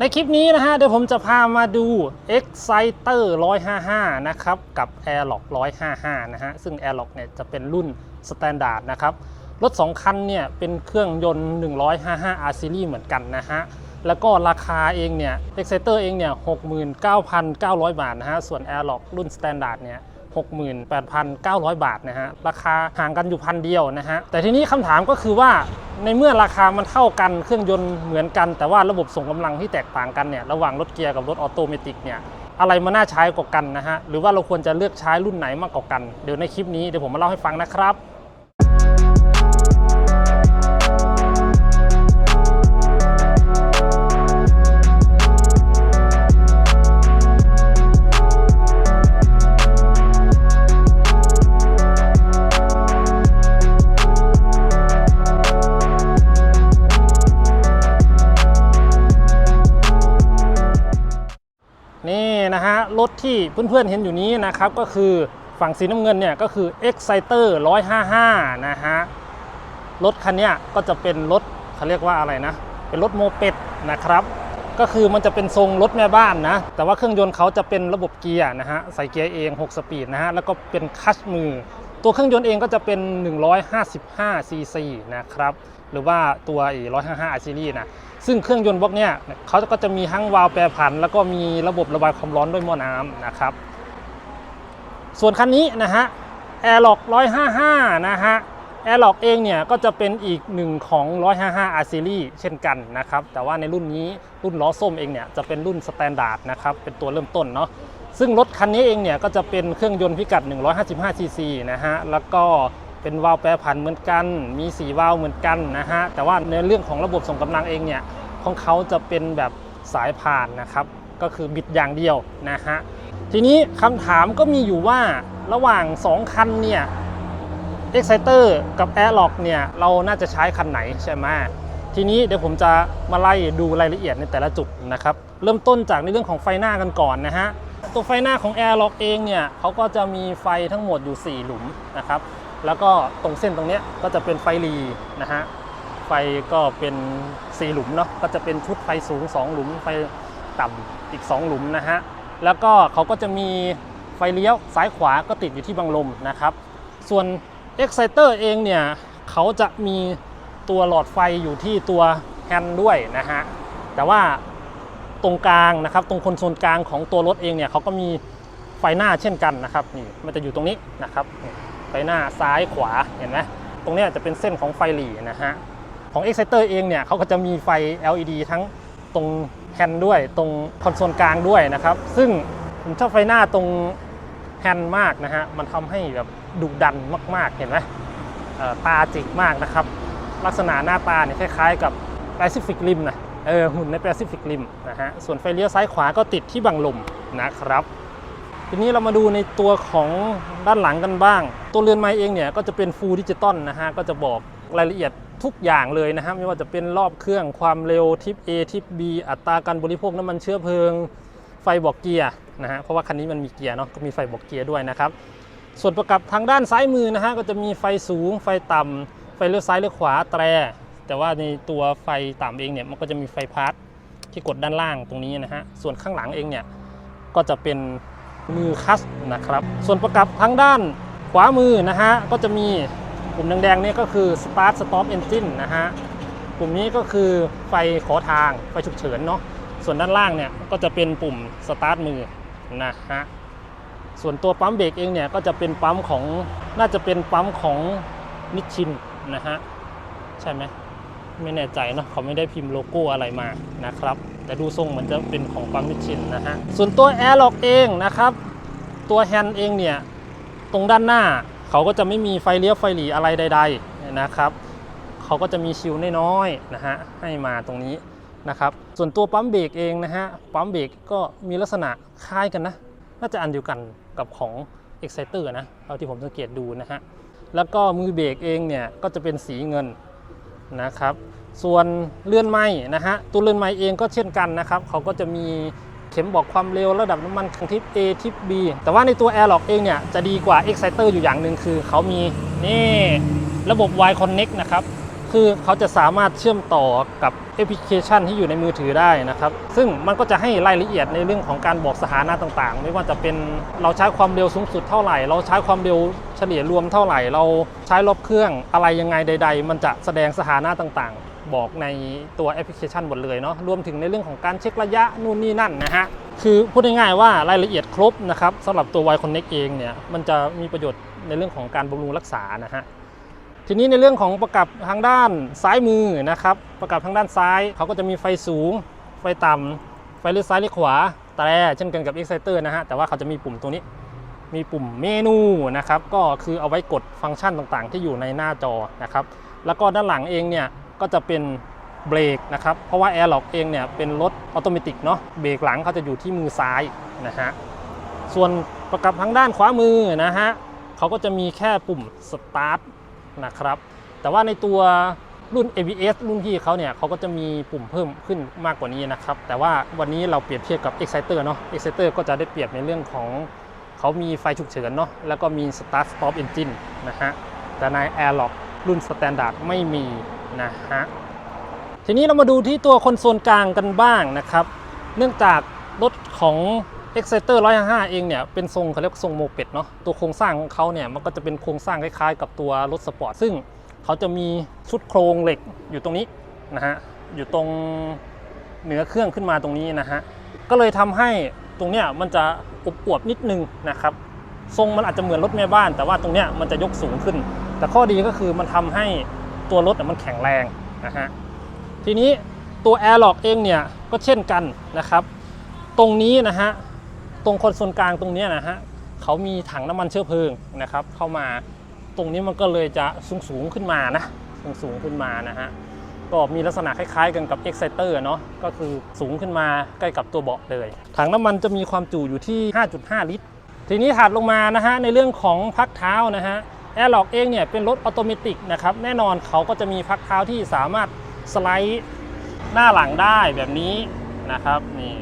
ในคลิปนี้นะฮะเดี๋ยวผมจะพามาดู Exciter 155 นะครับ กับ Airlock 155 นะฮะ ซึ่ง Airlock เนี่ยจะเป็นรุ่น Standard นะครับ รถ 2 คันเนี่ยเป็นเครื่องยนต์ 155 R Series เหมือนกันนะฮะ แล้วก็ราคาเองเนี่ย Exciter เองเนี่ย 69,900 บาทนะฮะ ส่วน Airlock รุ่น Standard เนี่ย 68,900 บาทนะฮะ ราคาห่างกันอยู่พันเดียวนะฮะ แต่ทีนี้คำถามก็คือว่าในเมื่อราคามันเท่ากันเครื่องยนต์เหมือนกัน แต่ว่าระบบส่งกำลังที่แตกต่างกันเนี่ยระหว่างรถเกียร์กับรถออโตเมติกเนี่ยอะไรมันน่าใช้กว่ากันนะฮะ หรือว่าเราควรจะเลือกใช้รุ่นไหนมากกว่ากัน เดี๋ยวในคลิปนี้เดี๋ยวผมมาเล่าให้ฟังนะครับ ที่เพื่อนๆเห็นอยู่นี้นะครับก็คือฝั่งสีน้ำเงินเนี่ยก็คือ Exciter 155 นะฮะ รถคันนี้ก็จะเป็นรถเขาเรียกว่าอะไรนะ เป็นรถโมเป็ดนะครับ ก็คือมันจะเป็นทรงรถแม่บ้านนะ แต่ว่าเครื่องยนต์เขาจะเป็นระบบเกียร์นะฮะ ใส่เกียร์เอง 6 สปีดนะฮะ แล้วก็เป็นคัชมือ ตัวเครื่องยนต์เองก็จะเป็น 155 ซีซีนะครับ หรือว่าตัว 155 R Series นะ ซึ่งเครื่องยนต์บล็อกเนี่ยเขาก็จะมีทั้งวาล์วแปรผัน แล้วก็มีระบบระบายความร้อนด้วยหม้อน้ำนะครับ ส่วนคันนี้นะฮะ Airlock 155 นะฮะ Airlock เองเนี่ยก็จะเป็นอีกหนึ่งของ 155 R Series เช่นกันนะครับ แต่ว่าในรุ่นนี้รุ่นล้อส้มเองเนี่ยจะเป็นรุ่น Standard นะครับ เป็นตัวเริ่มต้นเนาะซึ่งรถคันนี้เองเนี่ยก็จะเป็นเครื่องยนต์พิกัด 155ซีซีนะฮะแล้วก็ เป็นวาล์วแปรผันเหมือนกัน มี4วาล์วเหมือนกันนะฮะ แต่ว่าในเรื่องของระบบส่งกำลังเองเนี่ย ของเขาจะเป็นแบบสายผ่านนะครับ ก็คือบิดอย่างเดียวนะฮะ ทีนี้คำถามก็มีอยู่ว่าระหว่าง 2 คันเนี่ย Exciter กับ Airlock เนี่ย เราน่าจะใช้คันไหนใช่ไหมทีนี้เดี๋ยวผมจะมาไล่ดูรายละเอียดในแต่ละจุดนะครับ เริ่มต้นจากในเรื่องของไฟหน้ากันก่อนนะฮะ ตัวไฟหน้าของ Airlock เองเนี่ยเขาก็จะมีไฟทั้งหมดอยู่ 4 หลุมนะครับ แล้วก็ตรงเส้นตรงนี้ก็จะเป็นไฟรีนะฮะไฟก็เป็น 4 หลุมเนาะก็จะเป็นชุดไฟสูง 2 หลุม ไฟต่ำอีก 2 หลุมนะฮะแล้วก็เขาก็จะมีไฟเลี้ยวซ้ายขวาก็ติดอยู่ที่บังลมนะครับ ส่วน Exciter เองเนี่ยเขาจะมีตัวหลอดไฟอยู่ที่ตัวแฮนด์ด้วยนะฮะแต่ว่าตรงกลางนะครับตรงคอนโซลกลางของตัวรถเองเนี่ยเขาก็มีไฟหน้าเช่นกันนะครับนี่มันจะอยู่ตรงนี้นะครับ ไฟหน้าซ้ายขวาเห็นไหมตรงนี้จะเป็นเส้นของไฟหลีนะฮะของ Exciter เองเนี่ยเขาก็จะมีไฟ LED ทั้งตรงแฮนด์ด้วยตรงคอนโซลกลางด้วยนะครับ ซึ่งผมชอบไฟหน้าตรงแฮนด์มากนะฮะมันทำให้แบบดุดันมากๆเห็นไหมตาจิกมากนะครับ ลักษณะหน้าตาเนี่ยคล้ายๆกับ Pacific Rim นะเออหุ่นใน Pacific Rim นะฮะส่วนไฟเลี้ยวซ้ายขวาก็ติดที่บังลมนะครับ ทีนี้เรามาดูในตัวของด้านหลังกันบ้าง ตัวเรือนไม้เองเนี่ยก็จะเป็นฟูลดิจิตอลนะฮะก็จะบอกรายละเอียดทุกอย่างเลยนะฮะไม่ว่าจะเป็นรอบเครื่องความเร็วทิป A ทิป B อัตราการบริโภคน้ำมันเชื้อเพลิง ไฟบอกเกียร์นะฮะเพราะว่าคันนี้มันมีเกียร์เนาะก็มีไฟบอกเกียร์ด้วยนะครับ ส่วนประกับทางด้านซ้ายมือนะฮะก็จะมีไฟสูง ไฟต่ำไฟเลี้ยวซ้ายเลี้ยวขวาแตร แต่ว่าในตัวไฟต่ำเองเนี่ยมันก็จะมีไฟพาร์ทที่กดด้านล่างตรงนี้นะฮะส่วนข้างหลังเองเนี่ยก็จะเป็น มือคัสนะครับ ส่วนประกับทางด้านขวามือนะฮะ ก็จะมีปุ่มแดงๆนี่ก็คือ start stop engine นะฮะ ปุ่มนี้ก็คือไฟขอทาง ไฟฉุกเฉินเนาะ ส่วนด้านล่างเนี่ยก็จะเป็นปุ่ม start มือนะฮะ ส่วนตัวปั๊มเบรกเองเนี่ยก็จะเป็นปั๊มของ น่าจะเป็นปั๊มของนิชินนะฮะ ใช่ไหมไม่แน่ใจเนาะเขาไม่ได้พิมพ์โลโก้อะไรมานะครับ แต่ดูทรงเหมือนจะเป็นของปั๊มมิชินนะฮะ ส่วนตัว Airlock เองนะครับ ตัวแฮนด์เองเนี่ย ตรงด้านหน้าเขาก็จะไม่มีไฟเลี้ยวไฟหลีอะไรใด ๆนะครับ เขาก็จะมีชิลน้อยๆนะฮะให้มาตรงนี้นะครับ ส่วนตัวปั๊มเบรกเองนะฮะปั๊มเบรกก็มีลักษณะคล้ายกันนะ น่าจะอันเดียวกันกับของ Exciter นะเท่าที่ผมสังเกตดูนะฮะแล้วก็มือเบรกเองเนี่ยก็จะเป็นสีเงินนะครับ ส่วนเลื่อนไม้นะฮะตัวเลื่อนไม้เองก็เช่นกันนะครับ เขาก็จะมี ข็มบอกความเร็วระดับน้ำมันของทิป A ทิป B แต่ว่าในตัว Airlock เองเนี่ยจะดีกว่า Exciter อยู่อย่างหนึ่งคือ เขามีนี่ระบบ Y Connect นะครับคือเขาจะสามารถเชื่อมต่อกับแอปพลิเคชันที่อยู่ในมือถือได้นะครับ ซึ่งมันก็จะให้รายละเอียดในเรื่องของการบอกสถานะต่างๆ ไม่ว่าจะเป็นเราใช้ความเร็วสูงสุดเท่าไหร่ เราใช้ความเร็วเฉลี่ยรวมเท่าไหร่ เราใช้รอบเครื่องอะไรยังไงใด ๆ มันจะแสดงสถานะต่างๆ บอกในตัวแอปพลิเคชันหมดเลยเนาะรวมถึงในเรื่องของการเช็คระยะนู่นนี่นั่นนะฮะคือพูดง่ายๆว่ารายละเอียดครบนะครับสำหรับตัว Y Connect เองเนี่ยมันจะมีประโยชน์ในเรื่องของการบำรุงรักษานะฮะทีนี้ในเรื่องของประกับทางด้านซ้ายมือนะครับประกับทางด้านซ้ายเขาก็จะมีไฟสูง ไฟต่ำไฟเลี้ยวซ้ายเลี้ยวขวาแต่เช่นกันกับ Exciter นะฮะแต่ว่าเขาจะมีปุ่มตรงนี้ มีปุ่มเมนูนะครับก็คือเอาไว้กดฟังก์ชันต่างๆ ที่อยู่ในหน้าจอนะครับแล้วก็ด้านหลังเองเนี่ย ก็จะเป็นเบรกนะครับ เพราะว่า Airlock เองเนี่ยเป็นรถออโตเมติเนาะเบรกหลังเขาจะอยู่ที่มือซ้ายนะฮะส่วนประกับทางด้านขวามือนะฮะเขาก็จะมีแค่ปุ่ม Start นะครับแต่ว่าในตัวรุ่น ABS รุ่นพี่เขาเนี่ยเขาก็จะมีปุ่มเพิ่มขึ้นมากกว่านี้นะครับ แต่ว่าวันนี้เราเปรียบเทียบกับ Exciter เนาะ Exciter ก็จะได้เปรียบในเรื่องของเขามีไฟฉุกเฉินเนาะแล้วก็มี Start Stop Engine นะฮะแต่ใน Airlock รุ่น Standard ไม่มี นะฮะทีนี้เรามาดูที่ตัวคอนโซลกลางกันบ้างนะครับ เนื่องจากรถของ Exciter 155 เองเนี่ยเป็นทรงเขาเรียกทรงโมเป็ดเนาะตัวโครงสร้างของเขาเนี่ยมันก็จะเป็นโครงสร้างคล้ายๆ กับตัวรถสปอร์ตซึ่งเขาจะมีชุดโครงเหล็กอยู่ตรงนี้นะฮะอยู่ตรงเหนือเครื่องขึ้นมาตรงนี้นะฮะก็เลยทำให้ตรงเนี้ยมันจะอบอวบนิดนึงนะครับทรงมันอาจจะเหมือนรถแม่บ้าน แต่ว่าตรงเนี้ยมันจะยกสูงขึ้น แต่ข้อดีก็คือมันทำให้ ตัวรถมันแข็งแรงนะฮะทีนี้ตัว Airlock เองเนี่ยก็เช่นกันนะครับ ตรงนี้นะฮะตรงคอนโซลกลางตรงนี้นะฮะเขามีถังน้ำมันเชื้อเพลิงนะครับ เข้ามาตรงนี้มันก็เลยจะสูงสูงขึ้นมานะสูงสูงขึ้นมานะฮะก็มีลักษณะคล้ายๆ กันกับ Exciter เนาะก็คือสูงขึ้นมาใกล้กับตัวเบาะเลย ถังน้ำมันจะมีความจุอยู่ที่ 5.5 ลิตร ทีนี้ถัดลงมานะฮะในเรื่องของพักเท้านะฮะ Airlock เองเนี่ยเป็นรถออโตเมติกนะครับแน่นอนเขาก็จะมีพักเท้าที่สามารถสไลด์หน้าหลังได้แบบนี้นะครับนี่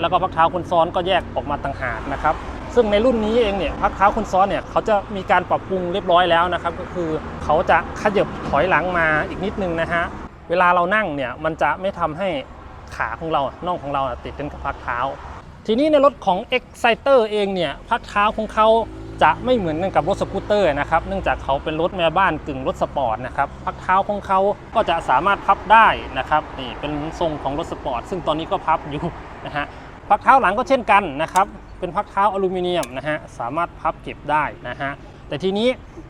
แล้วก็พักเท้าคนซ้อนก็แยกออกมาต่างหากนะครับซึ่งในรุ่นนี้เองเนี่ยพักเท้าคนซ้อนเนี่ยเขาจะมีการปรับปรุงเรียบร้อยแล้วนะครับก็คือเขาจะขยับถอยหลังมาอีกนิดนึงนะฮะเวลาเรานั่งเนี่ยมันจะไม่ทำให้ขาของเราน่องของเราติดกันกับพักเท้า ทีนี้ในรถของ Exciter เองเนี่ยพักเท้าของเขา จะไม่เหมือนกันกับรถสกูตเตอร์นะครับเนื่องจากเขาเป็นรถแม่บ้านกึ่งรถสปอร์ตนะครับพักเท้าของเขาก็จะสามารถพับได้นะครับนี่เป็นทรงของรถสปอร์ตซึ่งตอนนี้ก็พับอยู่นะฮะพักเท้าหลังก็เช่นกันนะครับเป็นพักเท้าอลูมิเนียมนะฮะสามารถพับเก็บได้นะฮะแต่ทีนี้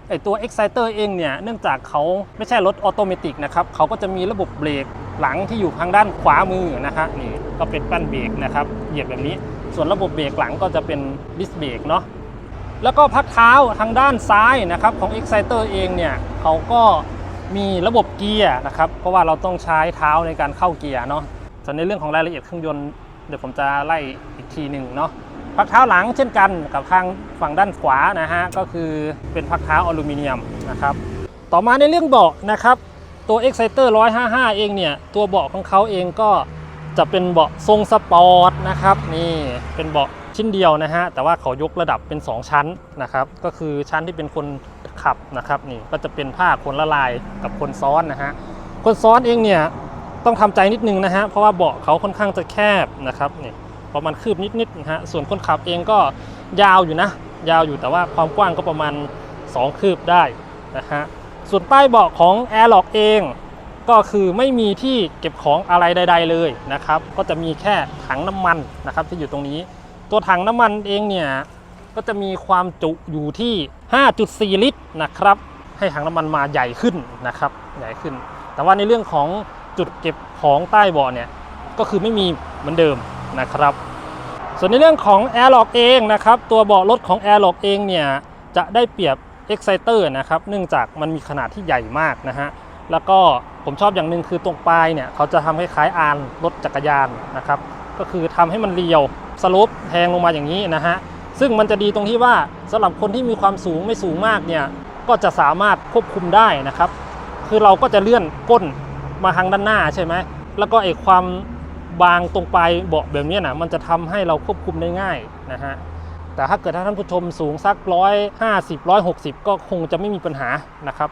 ไอตัว Exciter เองเนี่ยเนื่องจากเขาไม่ใช่รถออโตเมติกนะครับเขาก็จะมีระบบเบรกหลังที่อยู่ทางด้านขวามือนะฮะนี่ก็เป็นแป้นเบรกนะครับเหยียบแบบนี้ ส่วนระบบเบรกหลังก็จะเป็นดิสเบรกเนาะ แล้วก็พักเท้าทางด้านซ้ายนะครับของ Exciter เองเนี่ยเขาก็มีระบบเกียร์นะครับ เพราะว่าเราต้องใช้เท้าในการเข้าเกียร์เนาะส่วนในเรื่องของรายละเอียดเครื่องยนต์เดี๋ยวผมจะไล่อีกทีหนึ่งเนาะพักเท้าหลังเช่นกันกับทางฝั่งด้านขวานะฮะก็คือเป็นพักเท้าอลูมิเนียมนะครับต่อมาในเรื่องเบาะนะครับตัว Exciter 155 เองเนี่ยตัวเบาะของเขาเองก็จะเป็นเบาะทรงสปอร์ตนะครับนี่เป็นเบาะ ชิ้นเดียวนะฮะแต่ว่าเขายกระดับเป็น 2 ชั้นนะครับก็คือชั้นที่เป็นคนขับนะครับนี่ก็จะเป็นผ้าคนละลายกับคนซ้อนนะฮะคนซ้อนเองเนี่ยต้องทำใจนิดนึงนะฮะเพราะว่าเบาะเขาค่อนข้างจะแคบนะครับนี่ประมาณคืบนิดๆนะฮะส่วนคนขับเองก็ยาวอยู่นะ ยาวอยู่แต่ว่าความกว้างก็ประมาณ 2 คืบได้นะฮะส่วนใต้เบาะของ Airlock เองก็คือไม่มีที่เก็บของอะไรใด ๆ เลยนะครับ ก็จะมีแค่ถังน้ำมันนะครับที่อยู่ตรงนี้ ตัวถังน้ำมันเองเนี่ยก็จะมีความจุอยู่ที่ 5.4 ลิตรนะครับ ให้ถังน้ำมันมาใหญ่ขึ้นนะครับ ใหญ่ขึ้น แต่ว่าในเรื่องของจุดเก็บของใต้เบาะเนี่ยก็คือไม่มีเหมือนเดิมนะครับ ส่วนในเรื่องของ Airlock เองนะครับ ตัวเบาะรถของ Airlock เองเนี่ยจะได้เปรียบ Exciter นะครับ เนื่องจากมันมีขนาดที่ใหญ่มากนะฮะ แล้วก็ผมชอบอย่างหนึ่งคือตรงปลายเนี่ยเขาจะทำคล้ายๆอานรถจักรยานนะครับ ก็คือทำให้มันเรียวสโลปแทงลงมาอย่างนี้นะฮะซึ่งมันจะดีตรงที่ว่าสำหรับคนที่มีความสูงไม่สูงมากเนี่ยก็จะสามารถควบคุมได้นะครับ คือเราก็จะเลื่อนก้นมาทางด้านหน้าใช่ไหมแล้วก็ไอ้ความบางตรงปลายเบาะแบบนี้นะมันจะทำให้เราควบคุมได้ง่ายนะฮะแต่ถ้าเกิดท่านผู้ชมสูงสักร้อยห้าสิบร้อยหกสิบก็คงจะไม่มีปัญหานะครับ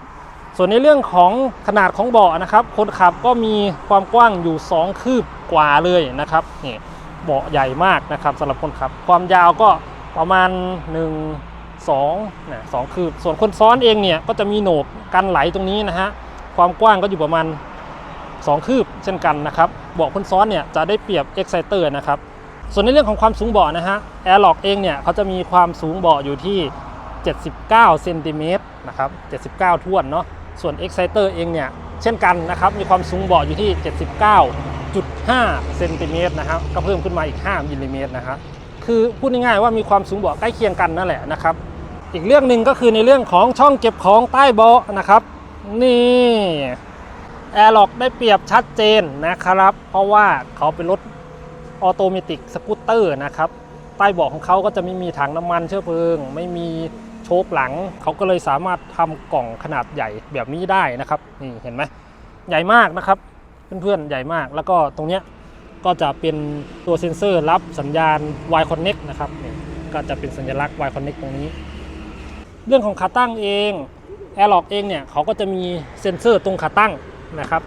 ส่วนในเรื่องของขนาดของเบาะนะครับ คนขับก็มีความกว้างอยู่ 2 คืบกว่าเลยนะครับนี่เบาะใหญ่มากนะครับสำหรับคนขับ ความยาวก็ประมาณ 1 2นะสองคืบ ส่วนคนซ้อนเองเนี่ยก็จะมีโหนกกันไหลตรงนี้นะฮะความกว้างก็อยู่ประมาณ 2 คืบเช่นกันนะครับเบาะคนซ้อนเนี่ยจะได้เปรียบ Exciter นะครับส่วนในเรื่องของความสูงเบาะนะฮะ Airlock เองเนี่ยเขาจะมีความสูงเบาะอยู่ที่ 79เซนติเมตรนะครับ79 ท้วนเนาะ ส่วน Exciter เองเนี่ยเช่นกันนะครับมีความสูงเบาะอยู่ที่ 79.5เซนติเมตรนะครับก็เพิ่มขึ้นมาอีก 5มิลลิเมตรนะครับคือพูดง่ายๆว่ามีความสูงเบาะใกล้เคียงกันนั่นแหละนะครับอีกเรื่องหนึ่งก็คือในเรื่องของช่องเก็บของใต้เบาะนะครับนี่ Airlock ได้เปรียบชัดเจนนะครับ เพราะว่าเขาเป็นรถออโตเมติกสกูตเตอร์นะครับใต้เบาะของเขาก็จะไม่มีถังน้ำมันเชื้อเพลิง ไม่มี ชคหลัง เขาก็เลยสามารถทำกล่องขนาดใหญ่แบบนี้ได้นะครับนี่เห็นไหมใหญ่มากนะครับเพื่อนๆใหญ่มากแล้วก็ตรงเนี้ยก็จะเป็นตัวเซ็นเซอร์รับสัญญาณ Y Connect นะครับนี่ก็จะเป็นสัญลักษณ์ Y Connect ตรงนี้ เรื่องของขาตั้งเอง Airlock เองเนี่ยเขาก็จะมีเซ็นเซอร์ตรงขาตั้งนะครับ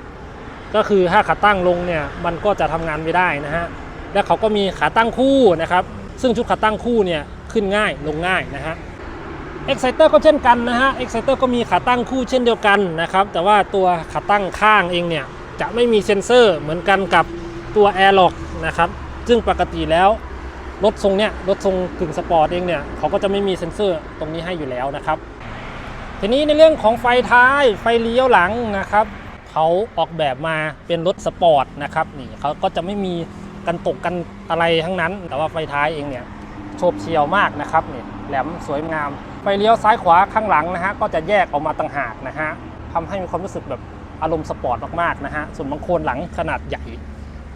ก็คือถ้าขาตั้งลงเนี่ยมันก็จะทำงานไม่ได้นะฮะและเขาก็มีขาตั้งคู่นะครับซึ่งชุดขาตั้งคู่เนี่ยขึ้นง่ายลงง่ายนะฮะ Exciter ก็เช่นกันนะฮะ Exciter ก็มีขาตั้งคู่เช่นเดียวกันนะครับ แต่ว่าตัวขาตั้งข้างเองเนี่ยจะไม่มีเซ็นเซอร์เหมือนกันกับตัว Airlock นะครับ ซึ่งปกติแล้วรถทรงเนี่ยรถทรงกึ่งสปอร์ตเองเนี่ยเขาก็จะไม่มีเซ็นเซอร์ตรงนี้ให้อยู่แล้วนะครับ ทีนี้ในเรื่องของไฟท้ายไฟเลี้ยวหลังนะครับเขาออกแบบมาเป็นรถสปอร์ตนะครับนี่เขาก็จะไม่มีกันตกกันอะไรทั้งนั้น แต่ว่าไฟท้ายเองเนี่ยโฉบเฉียวมากนะครับนี่แหลมสวยงาม ไฟเลี้ยวซ้ายขวาข้างหลังนะฮะก็จะแยกออกมาต่างหากนะฮะทำให้มีความรู้สึกแบบอารมณ์สปอร์ตมากๆนะฮะส่วนบางโคนหลังขนาดใหญ่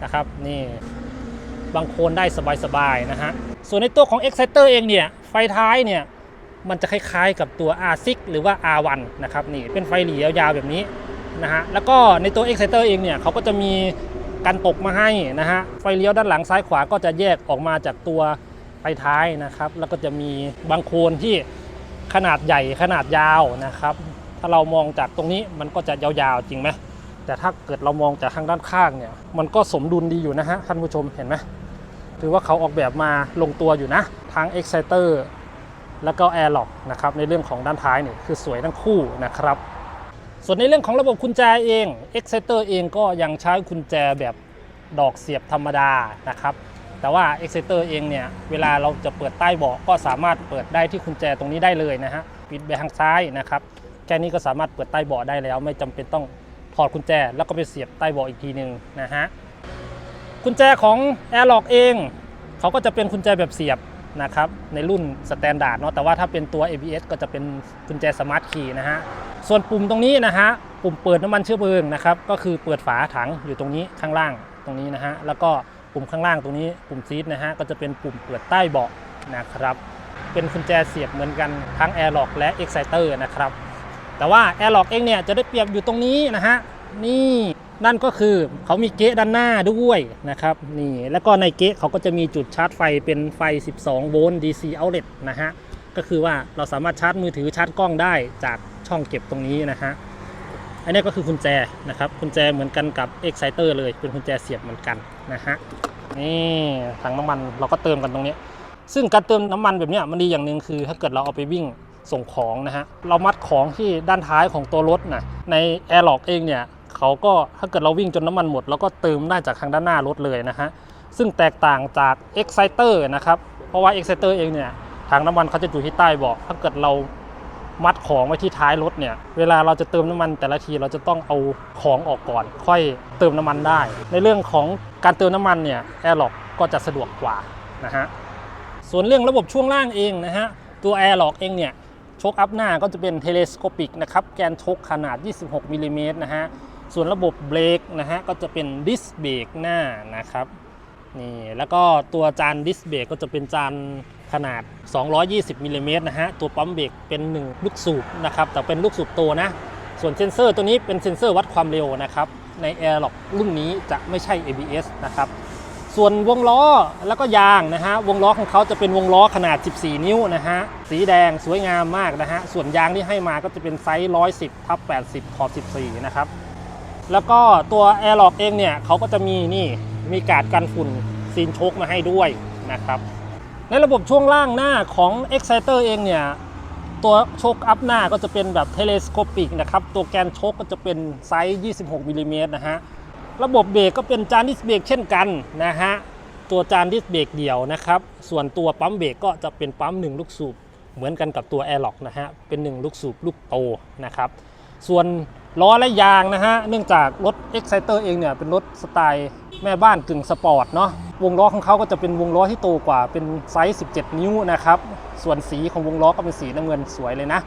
นะครับนี่บางโคนได้สบายๆนะฮะส่วนในตัวของ Exciter เองเนี่ยไฟท้ายเนี่ยมันจะคล้ายๆกับตัว R6 หรือว่า R1 นะครับนี่เป็นไฟหลียาวๆแบบนี้นะฮะแล้วก็ในตัว Exciter เองเนี่ยเขาก็จะมีกันตกมาให้นะฮะไฟเลี้ยวด้านหลังซ้ายขวาก็จะแยกออกมาจากตัวไฟท้ายนะครับ แล้วก็จะมีบางโคนที่ ขนาดใหญ่ขนาดยาวนะครับ ถ้าเรามองจากตรงนี้มันก็จะยาวๆจริงไหมแต่ถ้าเกิดเรามองจากทางด้านข้างเนี่ย มันก็สมดุลดีอยู่นะฮะท่านผู้ชมเห็นไหมถือว่าเขาออกแบบมาลงตัวอยู่นะ ทั้ง Exciter แล้วก็ Airlock นะครับในเรื่องของด้านท้ายเนี่ยคือสวยทั้งคู่นะครับ ส่วนในเรื่องของระบบกุญแจเอง Exciter เองก็ยังใช้กุญแจแบบดอกเสียบธรรมดานะครับ แต่ว่า Exciter เองเนี่ยเวลาเราจะเปิดใต้เบาะก็สามารถเปิดได้ที่กุญแจตรงนี้ได้เลยนะฮะปิดไปทางซ้ายนะครับแค่นี้ก็สามารถเปิดใต้เบาะได้แล้ว ไม่จำเป็นต้องถอดกุญแจ แล้วก็ไปเสียบใต้เบาะอีกทีหนึ่งนะฮะกุญแจของ Airlock เองเขาก็จะเป็นกุญแจแบบเสียบนะครับในรุ่นสแตนดาร์ดเนาะแต่ว่าถ้าเป็นตัว ABS ก็จะเป็นกุญแจสมาร์ทคีย์นะฮะส่วนปุ่มตรงนี้นะฮะปุ่มเปิดน้ำมันเชื้อเพลิงนะครับก็คือเปิดฝาถังอยู่ตรงนี้ข้างล่างตรงนี้นะฮะแล้วก็ ปุ่มข้างล่างตรงนี้ปุ่มซีทนะฮะก็จะเป็นปุ่มเปิดใต้เบาะนะครับ เป็นกุญแจเสียบเหมือนกันทั้ง Airlock และ Exciter นะครับแต่ว่า Airlock เองเนี่ยจะได้เปรียบอยู่ตรงนี้นะฮะนี่นั่นก็คือเขามีเก๊ะด้านหน้าด้วยนะครับนี่แล้วก็ในเก๊ะเขาก็จะมีจุดชาร์จไฟเป็นไฟ 12 โวลต์ DC outlet นะฮะก็คือว่าเราสามารถชาร์จมือถือชาร์จกล้องได้จากช่องเก็บตรงนี้นะฮะ อันนี้ก็คือกุญแจนะครับกุญแจเหมือนกันกับ Exciter เลยเป็นกุญแจเสียบเหมือนกันนะฮะนี่ถังน้ำมันเราก็เติมกันตรงนี้ ซึ่งการเติมน้ำมันแบบนี้มันดีอย่างหนึ่งคือ ถ้าเกิดเราเอาไปวิ่งส่งของนะฮะเรามัดของที่ด้านท้ายของตัวรถนะใน Airlock เองเนี่ยเขาก็ถ้าเกิดเราวิ่งจนน้ำมันหมดเราก็เติมได้จากทางด้านหน้ารถเลยนะฮะซึ่งแตกต่างจาก Exciter นะครับเพราะว่า Exciter เองเนี่ยทางน้ำมันเขาจะอยู่ที่ใต้เบาะถ้าเกิดเรา มัดของไว้ที่ท้ายรถเนี่ย เวลาเราจะเติมน้ำมันแต่ละทีเราจะต้องเอาของออกก่อน ค่อยเติมน้ำมันได้ ในเรื่องของการเติมน้ำมันเนี่ย Airlock ก็จะสะดวกกว่านะฮะ ส่วนเรื่องระบบช่วงล่างเองนะฮะ ตัว Airlock เองเนี่ยชคอัพหน้าก็จะเป็นเทเลสโคปิกนะครับ แกนชคขนาด 26มิลลิเมตรนะฮะ ส่วนระบบเบรกนะฮะก็จะเป็นดิสเบรกหน้านะครับ นี่แล้วก็ตัวจานดิสเบรกก็จะเป็นจาน ขนาด 220มิลลิเมตรนะฮะ ตัวปั๊มเบรกเป็น 1 ลูกสูบนะครับ แต่เป็นลูกสูบโตนะ ส่วนเซนเซอร์ตัวนี้เป็นเซนเซอร์วัดความเร็วนะครับ ใน Airlock รุ่นนี้จะไม่ใช่ ABS นะครับ ส่วนวงล้อแล้วก็ยางนะฮะ วงล้อของเขาจะเป็นวงล้อขนาด 14 นิ้วนะฮะ สีแดงสวยงามมากนะฮะ ส่วนยางที่ให้มาก็จะเป็นไซส์110ทับ80ขอบ14 นะครับ แล้วก็ตัว a i r l o c k เองเนี่ยเขาก็จะมีนี่ มีการดกันฝุ่นซีนโชคมาให้ด้วยนะครับ ในระบบช่วงล่างหน้าของ Exciter เองเนี่ย ตัวโชคอัพหน้าก็จะเป็นแบบเทเลสโคปิกนะครับ ตัวแกนโชคก็จะเป็นไซส์ 26มิลลิเมตรนะฮะ ระบบเบรกก็เป็นจานดิสเบรกเช่นกันนะฮะ ตัวจานดิสเบรกเดี่ยวนะครับ ส่วนตัวปั๊มเบรกก็จะเป็นปั๊มหนึ่งลูกสูบ เหมือนกันกับตัว a i r l o c k นะฮะ เป็น 1 ลูกสูบลูกโตนะครับ ส่วน ล้อและยางนะฮะ เนื่องจากรถ Exciter เองเนี่ยเป็นรถสไตล์แม่บ้านกึ่งสปอร์ตเนาะ วงล้อของเขาก็จะเป็นวงล้อที่โตกว่าเป็นไซส์ 17 นิ้วนะครับ ส่วนสีของวงล้อก็เป็นสีน้ำเงินสวยเลยนะ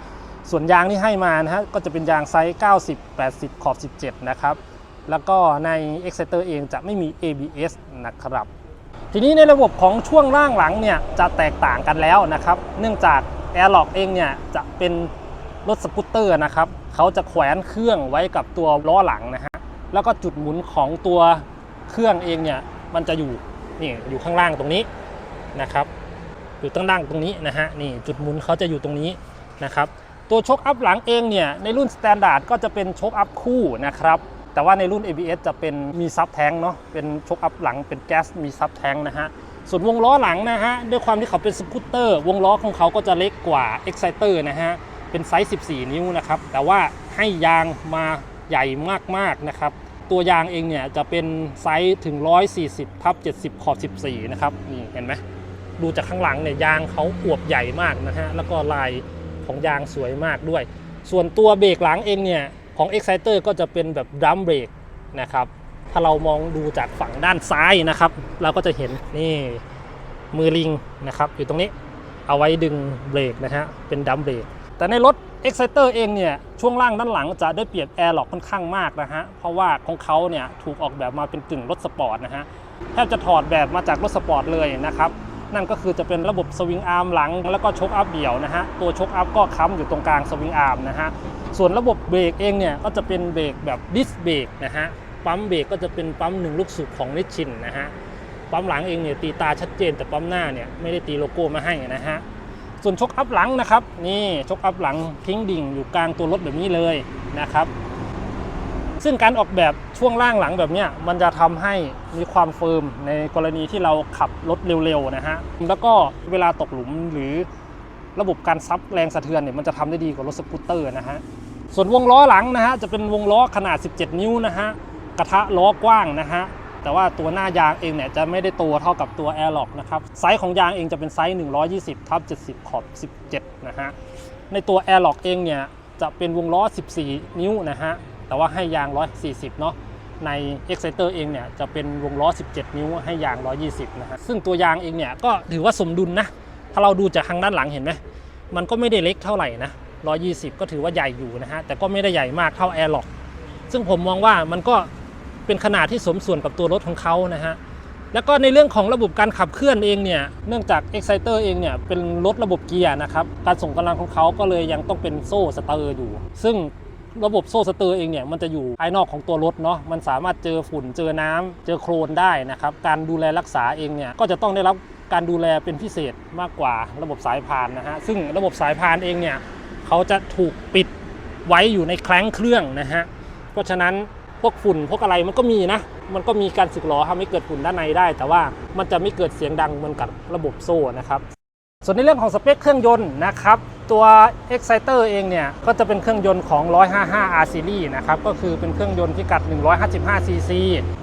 ส่วนยางที่ให้มานะฮะก็จะเป็นยางไซส์ 90 80 ขอบ 17 นะครับ แล้วก็ใน Exciter เองจะไม่มี ABS นะครับ ทีนี้ในระบบของช่วงล่างหลังเนี่ยจะแตกต่างกันแล้วนะครับ เนื่องจาก Airlock เองเนี่ยจะเป็น รถสกูตเตอร์นะครับเขาจะแขวนเครื่องไว้กับตัวล้อหลังนะฮะแล้วก็จุดหมุนของตัวเครื่องเองเนี่ยมันจะอยู่นี่อยู่ข้างล่างตรงนี้นะครับ อยู่ตั้งล่างตรงนี้นะฮะนี่จุดหมุนเขาจะอยู่ตรงนี้นะครับ ตัวโชคอัพหลังเองเนี่ยในรุ่นสแตนดาร์ดก็จะเป็นโชคอัพคู่นะครับแต่ว่าในรุ่น ABS จะเป็นมีซับแทงเนาะเป็นโชคอัพหลังเป็นแก๊สมีซับแทงนะฮะส่วนวงล้อหลังนะฮะด้วยความที่เขาเป็นสกูตเตอร์ วงล้อของเขาก็จะเล็กกว่า Exciter นะฮะ เป็นไซส์ 14 นิ้วนะครับ แต่ว่าให้ยางมาใหญ่มากๆนะครับ ตัวยางเองเนี่ยจะเป็นไซส์ถึง 140ทับ70 ขอบ 14 นะครับ นี่เห็นไหมดูจากข้างหลังเนี่ยยางเขาอวบใหญ่มากนะฮะ แล้วก็ลายของยางสวยมากด้วย ส่วนตัวเบรกหลังเองเนี่ยของ Exciter ก็จะเป็นแบบดัมเบรกนะครับ ถ้าเรามองดูจากฝั่งด้านซ้ายนะครับ เราก็จะเห็นนี่มือลิงนะครับอยู่ตรงนี้เอาไว้ดึงเบรกนะฮะเป็นดัมเบรก แต่ในรถ Exciter เองเนี่ยช่วงล่างด้านหลังจะได้เปรียบ Airlock ค่อนข้างมากนะฮะ เพราะว่าของเขาเนี่ยถูกออกแบบมาเป็นกึ่งรถสปอร์ตนะฮะแทบจะถอดแบบมาจากรถสปอร์ตเลยนะครับ นั่นก็คือจะเป็นระบบสวิงอาร์มหลัง แล้วก็ชกอัพเดี่ยวนะฮะ ตัวชกอัพก็ค้ำอยู่ตรงกลางสวิงอาร์มนะฮะ ส่วนระบบเบรกเองเนี่ยก็จะเป็นเบรกแบบดิสเบรกนะฮะ ปั๊มเบรกก็จะเป็นปั๊มหนึ่งลูกสูบของนิชชินนะฮะ ปั๊มหลังเองเนี่ยตีตาชัดเจนแต่ปั๊มหน้าเนี่ยไม่ได้ตีโลโก้มาให้นะฮะ ส่วนชกอัพหลังนะครับนี่ชกอัพหลังพิงดิ่งอยู่กลางตัวรถแบบนี้เลยนะครับ ซึ่งการออกแบบช่วงล่างหลังแบบเนี้ยมันจะทำให้มีความเฟิร์มในกรณีที่เราขับรถเร็วๆนะฮะแล้วก็เวลาตกหลุมหรือระบบการซับแรงสะเทือนเนี่ยมันจะทำได้ดีกว่ารถสกูตเตอร์นะฮะส่วนวงล้อหลังนะฮะจะเป็นวงล้อขนาด 17 นิ้วนะฮะกระทะล้อกว้างนะฮะ แต่ว่าตัวหน้ายางเองเนี่ยจะไม่ได้โตเท่ากับตัว Airlock นะครับไซส์ของยางเองจะเป็นไซส์ 120ทับ70 ขอบ 17 นะฮะ ในตัว Airlock เองเนี่ยจะเป็นวงล้อ 14 นิ้วนะฮะ แต่ว่าให้ยาง 140 เนาะใน Exciter เองเนี่ยจะเป็นวงล้อ 17 นิ้วให้ยาง 120 นะฮะ ซึ่งตัวยางเองเนี่ยก็ถือว่าสมดุลนะ ถ้าเราดูจากทางด้านหลังเห็นไหม มันก็ไม่ได้เล็กเท่าไหร่นะ 120 ก็ถือว่าใหญ่อยู่นะฮะ แต่ก็ไม่ได้ใหญ่มากเท่า Airlock ซึ่งผมมองว่ามันก็ เป็นขนาดที่สมส่วนกับตัวรถของเขานะฮะแล้วก็ในเรื่องของระบบการขับเคลื่อนเองเนี่ย เนื่องจาก Exciter เองเนี่ย เป็นรถระบบเกียร์นะครับ การส่งกำลังของเขาก็เลยยังต้องเป็นโซ่สเตอร์อยู่ ซึ่งระบบโซ่สเตอร์เองเนี่ย มันจะอยู่ภายนอกของตัวรถเนาะ มันสามารถเจอฝุ่น เจอน้ำเจอโคลนได้นะครับ การดูแลรักษาเองเนี่ย ก็จะต้องได้รับการดูแลเป็นพิเศษมากกว่าระบบสายพานนะฮะ ซึ่งระบบสายพานเองเนี่ย เขาจะถูกปิดไว้อยู่ในแคล้งเครื่องนะฮะ เพราะฉะนั้น พวกฝุ่นพวกอะไรมันก็มีนะ มันก็มีการสึกหรอทำให้เกิดฝุ่นด้านในได้ แต่ว่ามันจะไม่เกิดเสียงดังเหมือนกับระบบโซ่นะครับ ส่วนในเรื่องของสเปคเครื่องยนต์นะครับ ตัว Exciter เองเนี่ย ก็จะเป็นเครื่องยนต์ของ 155 R Series นะครับ ก็คือเป็นเครื่องยนต์พิกัด 155 cc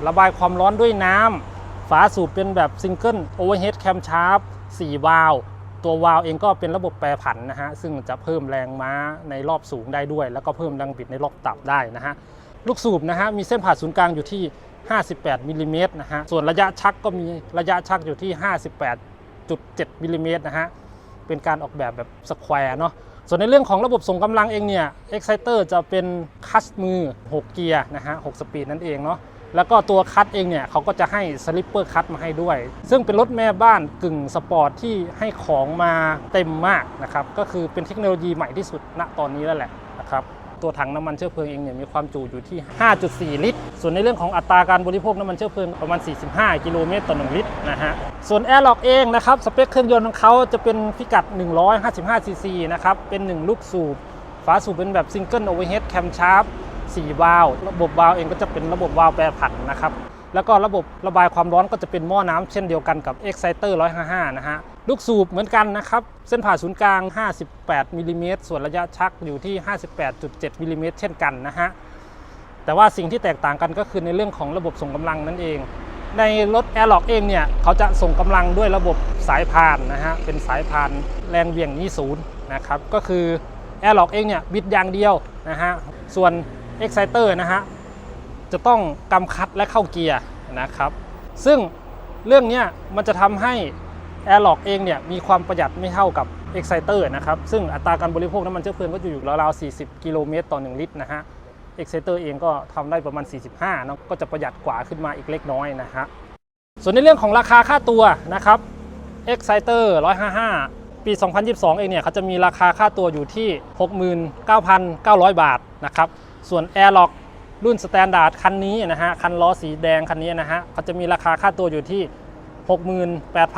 ระบายความร้อนด้วยน้ำฝาสูบเป็นแบบซิงเกิลโอเวอร์เฮดแคมชาร์ป4วาล์วตัววาล์วเองก็เป็นระบบแปรผันนะฮะ ซึ่งจะเพิ่มแรงม้าในรอบสูงได้ด้วย แล้วก็เพิ่มแรงบิดในรอบต่ำได้นะฮะ ลูกสูบนะฮะมีเส้นผ่าศูนย์กลางอยู่ที่ 58มิลลิเมตรนะฮะส่วนระยะชักก็มีระยะชักอยู่ที่ 58.7มิลลิเมตรนะฮะเป็นการออกแบบแบบสแควร์เนาะส่วนในเรื่องของระบบส่งกำลังเองเนี่ย Exciter จะเป็นคัสมือ 6 เกียร์นะฮะ 6 สปีดนั่นเองเนาะ แล้วก็ตัวคัตเองเนี่ยเขาก็จะให้สลิปเปอร์คัตมาให้ด้วย ซึ่งเป็นรถแม่บ้านกึ่งสปอร์ตที่ให้ของมาเต็มมากนะครับ ก็คือเป็นเทคโนโลยีใหม่ที่สุดณตอนนี้แล้วแหละนะครับ ตัวถังน้ำมันเชื้อเพลิงเองเนี่ยมีความจุอยู่ที่ 5.4 ลิตร ส่วนในเรื่องของอัตราการบริโภคน้ำมันเชื้อเพลิงประมาณ 45 กิโลเมตรต่อ 1 ลิตรนะฮะ ส่วนแอร์ล็อกเองนะครับสเปคเครื่องยนต์ของเขาจะเป็นพิกัด 155 ซีซีนะครับ เป็น 1 ลูกสูบ ฝาสูบเป็นแบบซิงเกิลโอเวอร์เฮดแคมชาร์ป4วาล์วระบบวาล์วเองก็จะเป็นระบบวาล์วแปรผันนะครับ แล้วก็ระบบระบายความร้อนก็จะเป็นหม้อน้ำเช่นเดียวกันกับ Exciter 155 นะฮะ ลูกสูบเหมือนกันนะครับ เส้นผ่าศูนย์กลาง 58มิลลิเมตรส่วนระยะชักอยู่ที่ 58.7มิลลิเมตรเช่นกันนะฮะ แต่ว่าสิ่งที่แตกต่างกันก็คือในเรื่องของระบบส่งกำลังนั่นเอง ในรถ a i r l o c k เองเนี่ย เขาจะส่งกำลังด้วยระบบสายพานนะฮะ เป็นสายพานแรงเหวี่ยงนี้ศูนย์นะครับ ก็คือ a i r l o c k เองเนี่ยบิดอย่างเดียวนะฮะ ส่วน Exciter นะฮะ จะต้องกำคัดและเข้าเกียร์นะครับ ซึ่งเรื่องนี้มันจะทำให้ a i r l o c k เองเนี่ยมีความประหยัดไม่เท่ากับ Exciter นะครับ ซึ่งอัตราการบริโภคน้ำมันเชื้อเพลิงก็จะอยู่ราวๆ 40 กิโลเมตรต่อ 1 ลิตรนะฮะ Exciter เองก็ทำได้ประมาณ 45นะก็จะประหยัดกว่าขึ้นมาอีกเล็กน้อยนะฮะ ส่วนในเรื่องของราคาค่าตัวนะครับ Exciter 155 ปี 2022 เองเนี่ยเขาจะมีราคาค่าตัวอยู่ที่ 69,900 บาทนะครับ ส่วน Airlock รุ่นสแตนดาร์ดคันนี้นะฮะ คันล้อสีแดงคันนี้นะฮะเขาจะมีราคาค่าตัวอยู่ที่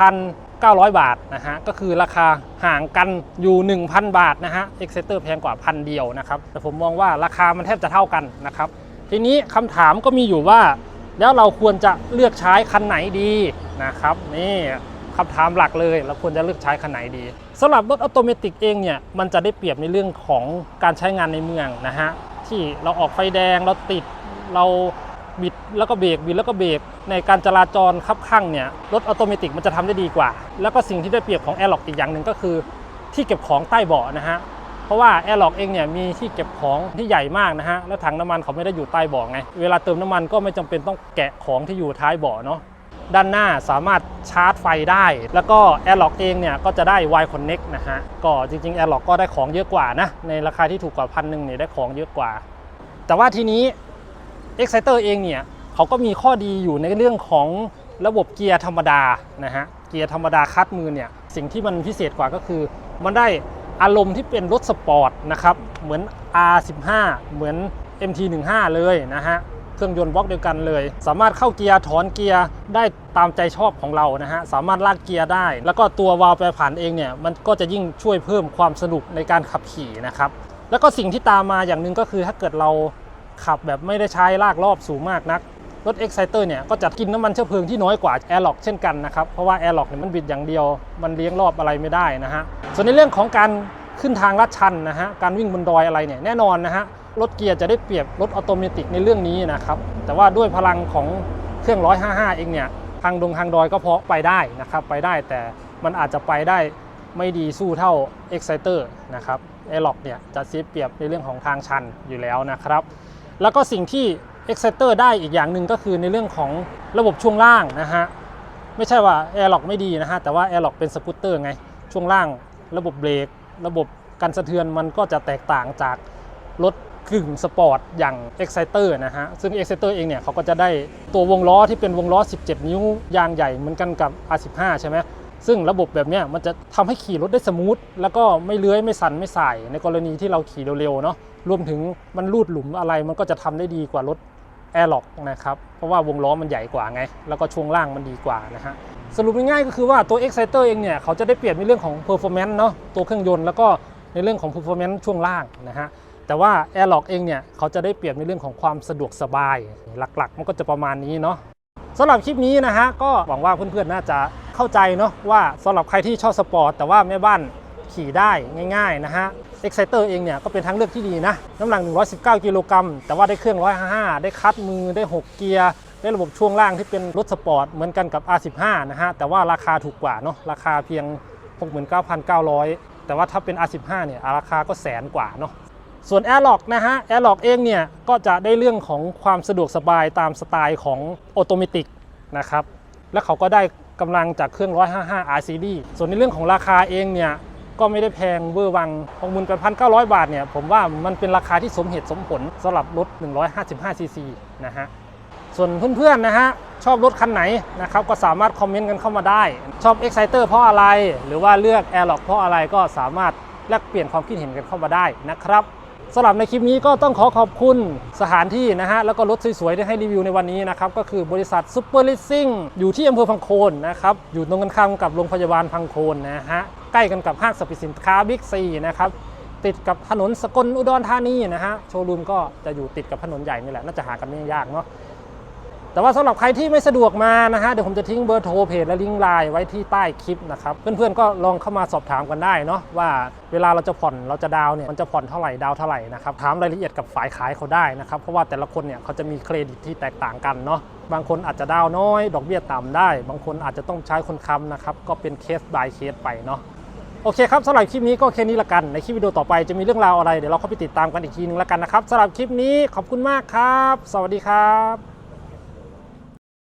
68,900 บาทนะฮะ ก็คือราคาห่างกันอยู่ 1,000 บาทนะฮะ Exciter แพงกว่าพันเดียวนะครับ แต่ผมมองว่าราคามันแทบจะเท่ากันนะครับ ทีนี้คำถามก็มีอยู่ว่า แล้วเราควรจะเลือกใช้คันไหนดีนะครับ นี่คำถามหลักเลยเราควรจะเลือกใช้คันไหนดีสำหรับรถออโตเมติกเองเนี่ยมันจะได้เปรียบในเรื่องของการใช้งานในเมืองนะฮะ ที่ เราออกไฟแดงเราติดเราบิดแล้วก็เบรกบิดแล้วก็เบรกในการจราจรคับข้างเนี่ยรถออโตเมติมันจะทำได้ดีกว่า แล้วก็สิ่งที่ได้เปรียบของ a i r l o c k อีกอย่างหนึ่งก็คือ ที่เก็บของใต้เบาะนะฮะเพราะว่า a i r l o c k เองเนี่ยมีที่เก็บของที่ใหญ่มากนะฮะแล้วถังน้ำมันเขาไม่ได้อยู่ใต้เบาะไงเวลาเติมน้ำมันก็ไม่จำเป็นต้องแกะของที่อยู่ท้ายเบาะเนาะ ด้านหน้าสามารถชาร์จไฟได้ แล้วก็ a i r l o c k เองเนี่ยก็จะได้ Y Connect นะฮะ ก็จริงๆ a i r l o c k ก็ได้ของเยอะกว่านะ ในราคาที่ถูกกว่าพันหนึ่งเนี่ยได้ของเยอะกว่า แต่ว่าทีนี้ Exciter เองเนี่ยเขาก็มีข้อดีอยู่ในเรื่องของระบบเกียร์ธรรมดานะฮะ เกียร์ธรรมดาคัดมือเนี่ยสิ่งที่มันพิเศษกว่าก็คือ มันได้อารมณ์ที่เป็นรถสปอร์ตนะครับ เหมือน R15 เหมือน MT15 เลยนะฮะ เครื่องยนต์บล็อกเดียวกันเลย สามารถเข้าเกียร์ถอนเกียร์ได้ตามใจชอบของเรานะฮะสามารถลากเกียร์ได้ แล้วก็ตัววาล์วแปรผันเองเนี่ยมันก็จะยิ่งช่วยเพิ่มความสนุกในการขับขี่นะครับแล้วก็สิ่งที่ตามมาอย่างหนึ่งก็คือถ้าเกิดเราขับแบบไม่ได้ใช้ลากรอบสูงมากนักรถ Exciter เนี่ยก็จะกินน้ำมันเชื้อเพลิงที่น้อยกว่า Airlock เช่นกันนะครับ เพราะว่า Airlock เนี่ยมันบิดอย่างเดียว มันเลี้ยงรอบอะไรไม่ได้นะฮะ ส่วนในเรื่องของการ ขึ้นทางลาดชันนะฮะการวิ่งบนดอยอะไรเนี่ยแน่นอนนะฮะรถเกียร์จะได้เปรียบรถออโตเมติกในเรื่องนี้นะครับแต่ว่าด้วยพลังของเครื่อง 155 เองเนี่ยทางดงทางดอยก็พอไปได้นะครับไปได้แต่มันอาจจะไปได้ไม่ดีสู้เท่า Exciter นะครับ Airlock เนี่ยจะเสียเปรียบในเรื่องของทางชันอยู่แล้วนะครับ แล้วก็สิ่งที่ Exciter ได้อีกอย่างหนึ่งก็คือในเรื่องของระบบช่วงล่างนะฮะไม่ใช่ว่า Airlock ไม่ดีนะฮะแต่ว่า Airlock เป็นสกูตเตอร์ไงช่วงล่างระบบเบรก ระบบการสะเทือนมันก็จะแตกต่างจากรถกึ่งสปอร์ตอย่าง Exciter นะฮะ ซึ่ง Exciter เองเนี่ยเขาก็จะได้ตัววงล้อที่เป็นวงล้อ 17 นิ้วยางใหญ่เหมือนกันกับ R15 ใช่ไหมซึ่งระบบแบบนี้มันจะทำให้ขี่รถได้สมูท แล้วก็ไม่เลื้อยไม่สั่นไม่สาย ในกรณีที่เราขี่เร็วๆเนาะรวมถึงมันลูดหลุมอะไรมันก็จะทำได้ดีกว่ารถ Airlock นะครับ เพราะว่าวงล้อมันใหญ่กว่าไง แล้วก็ช่วงล่างมันดีกว่านะฮะ สรุปง่ายๆก็คือว่าตัว Exciter เองเนี่ยเขาจะได้เปรียบในเรื่องของ performance เนาะตัวเครื่องยนต์แล้วก็ในเรื่องของ performance ช่วงล่างนะฮะแต่ว่า Airlock เองเนี่ยเขาจะได้เปรียบในเรื่องของความสะดวกสบายหลักๆ มันก็จะประมาณนี้เนาะสำหรับคลิปนี้นะฮะก็หวังว่าเพื่อนๆน่าจะเข้าใจเนาะว่าสำหรับใครที่ชอบสปอร์ตแต่ว่าแม่บ้านขี่ได้ง่ายๆนะฮะ Exciter เองเนี่ยก็เป็นทางเลือกที่ดีนะน้ำหนัก 119 กิโลกรัมแต่ว่าได้เครื่อง 155 ได้คัดมือได้ 6 เกียร์ ได้ระบบช่วงล่างที่เป็นรถสปอร์ตเหมือนกันกับ R15 นะฮะแต่ว่าราคาถูกกว่าเนาะราคาเพียง 69,900 แต่ว่าถ้าเป็น R15 เนี่ยราคาก็แสนกว่าเนาะส่วน Airlock นะฮะ Airlock เองเนี่ยก็จะได้เรื่องของความสะดวกสบายตามสไตล์ของออโตเมติกนะครับและเขาก็ได้กำลังจากเครื่อง 155 R Series ส่วนในเรื่องของราคาเองเนี่ยก็ไม่ได้แพงเวอร์วัง68,900บาทเนี่ยผมว่ามันเป็นราคาที่สมเหตุสมผลสำหรับรถ 155 cc นะฮะ ส่วนเพื่อนๆนะฮะชอบรถคันไหนนะครับก็สามารถคอมเมนต์กันเข้ามาได้ ชอบ Exciter เพราะอะไร หรือว่าเลือก Airlock เพราะอะไรก็สามารถแลกเปลี่ยนความคิดเห็นกันเข้ามาได้นะครับสำหรับในคลิปนี้ก็ต้องขอขอบคุณสถานที่นะฮะแล้วก็รถสวยๆที่ให้รีวิวในวันนี้นะครับก็คือบริษัทซูเปอร์ลิสซิ่งอยู่ที่อำเภอพังโคนนะครับอยู่ตรงกันข้ามกับโรงพยาบาลพังโคนนะฮะใกล้กันกับห้างสรรพสินค้าบิ๊กซีนะครับติดกับถนนสกลอุดรธานีนะฮะโชว์รูมก็จะอยู่ติดกับถนนใหญ่นี่แหละน่าจะหากันไม่ยากเนาะ แต่ว่าสำหรับใครที่ไม่สะดวกมานะฮะเดี๋ยวผมจะทิ้งเบอร์โทรเพจและลิงก์ไลน์ไว้ที่ใต้คลิปนะครับเพื่อนๆก็ลองเข้ามาสอบถามกันได้เนาะว่าเวลาเราจะผ่อนเราจะดาวเนี่ยมันจะผ่อนเท่าไหร่ดาวเท่าไหร่นะครับถามรายละเอียดกับฝ่ายขายเขาได้นะครับเพราะว่าแต่ละคนเนี่ยเขาจะมีเครดิตที่แตกต่างกันเนาะบางคนอาจจะดาวน์น้อย ดอกเบี้ยต่ำได้ บางคนอาจจะต้องใช้คนค้ำนะครับก็เป็นเคส by เคสไปเนาะโอเคครับสำหรับคลิปนี้ก็แค่นี้ละกัน ในคลิปวิดีโอต่อไปจะมีเรื่องราวอะไรเดี๋ยวเราเข้าไปติดตามกันอีกทีนึงละกันนะครับสำหรับคลิปนี้ขอบคุณมากครับ สวัสดีครับ